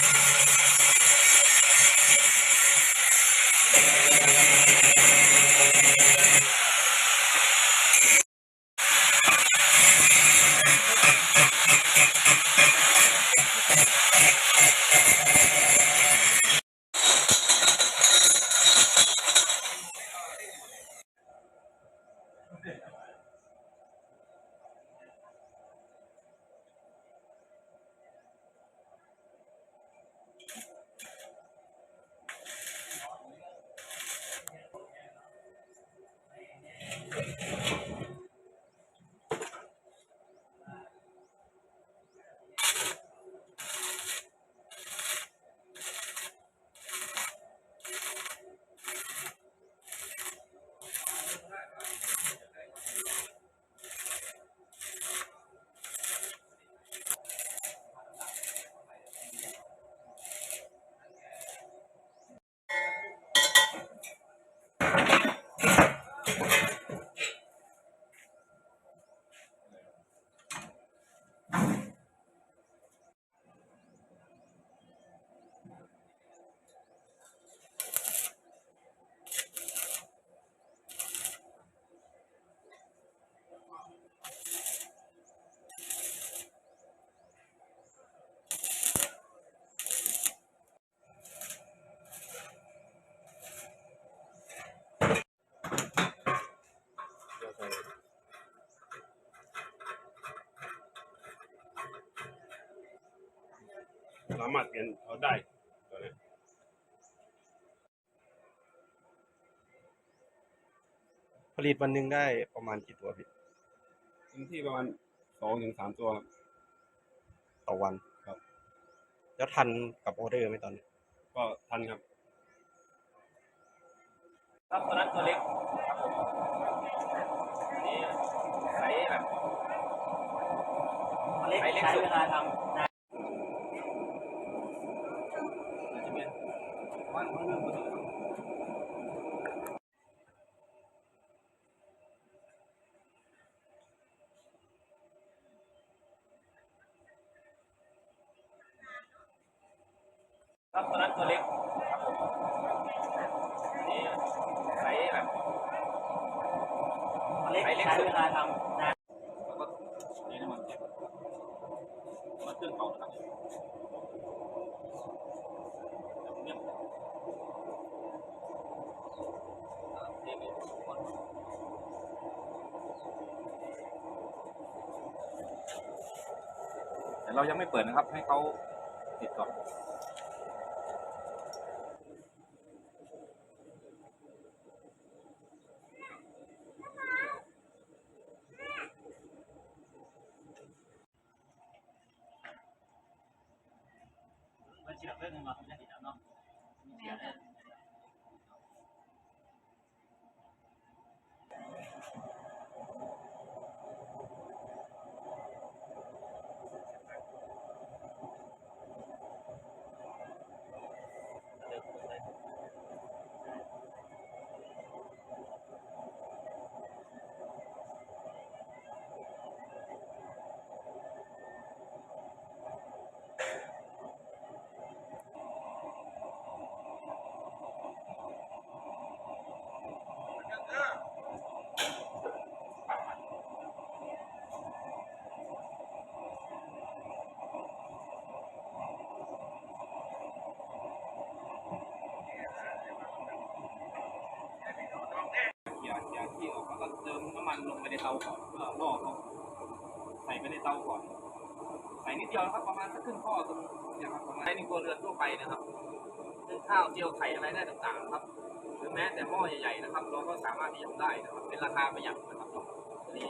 Thank you. สามารถเปลี่ยนเขาได้ตัวนี้ผลิตวันหนึ่งได้ประมาณกี่ตัวพี่เต็มที่ประมาณสองถึงสามตัวครับต่อวันครับ แล้วทันกับออเดอร์ไหมตอนนี้ก็ทันครับครับตัวนั้นตัวเล็กครับผมนี่ไซส์แบบเล็กใช้เวลาทำนานอาจจะเป็นวันของเรื่อง คนอื่นครับตัวนั้นตัวเล็กครับผมนี่ไซส์แบบเล็กใช้เวลาทำนานแล้วก็นี่น้ำมันเก็บมันเครื่องเก่านะครับเดี๋ยวผมเนี่ยอ่านี่มีอุปกรณ์ แต่เรายังไม่เปิดนะครับ ให้เขาติดก่อนมันเชื่อเรื่องนึงมาผมจะติดแล้วเนาะเชื่อเลยอย่าอย่าที่ออกแล้วก็เติมน้ำมันลงไปในเตาก่อนเพื่อล่อเขาใส่ไปในเตาก่อน ใส่นิดเดียวครับประมาณสักครึ่งข้อตรงเนี่ยครับประมาณในครัวเรือนทั่วไปนะครับนึ่งข้าวเจียวไข่อะไรได้ต่างๆนะครับหรือแม้แต่หม้อใหญ่ๆนะครับ เราก็สามารถที่จะทำได้นะครับเป็นราคาประหยัดนะครับอันนี้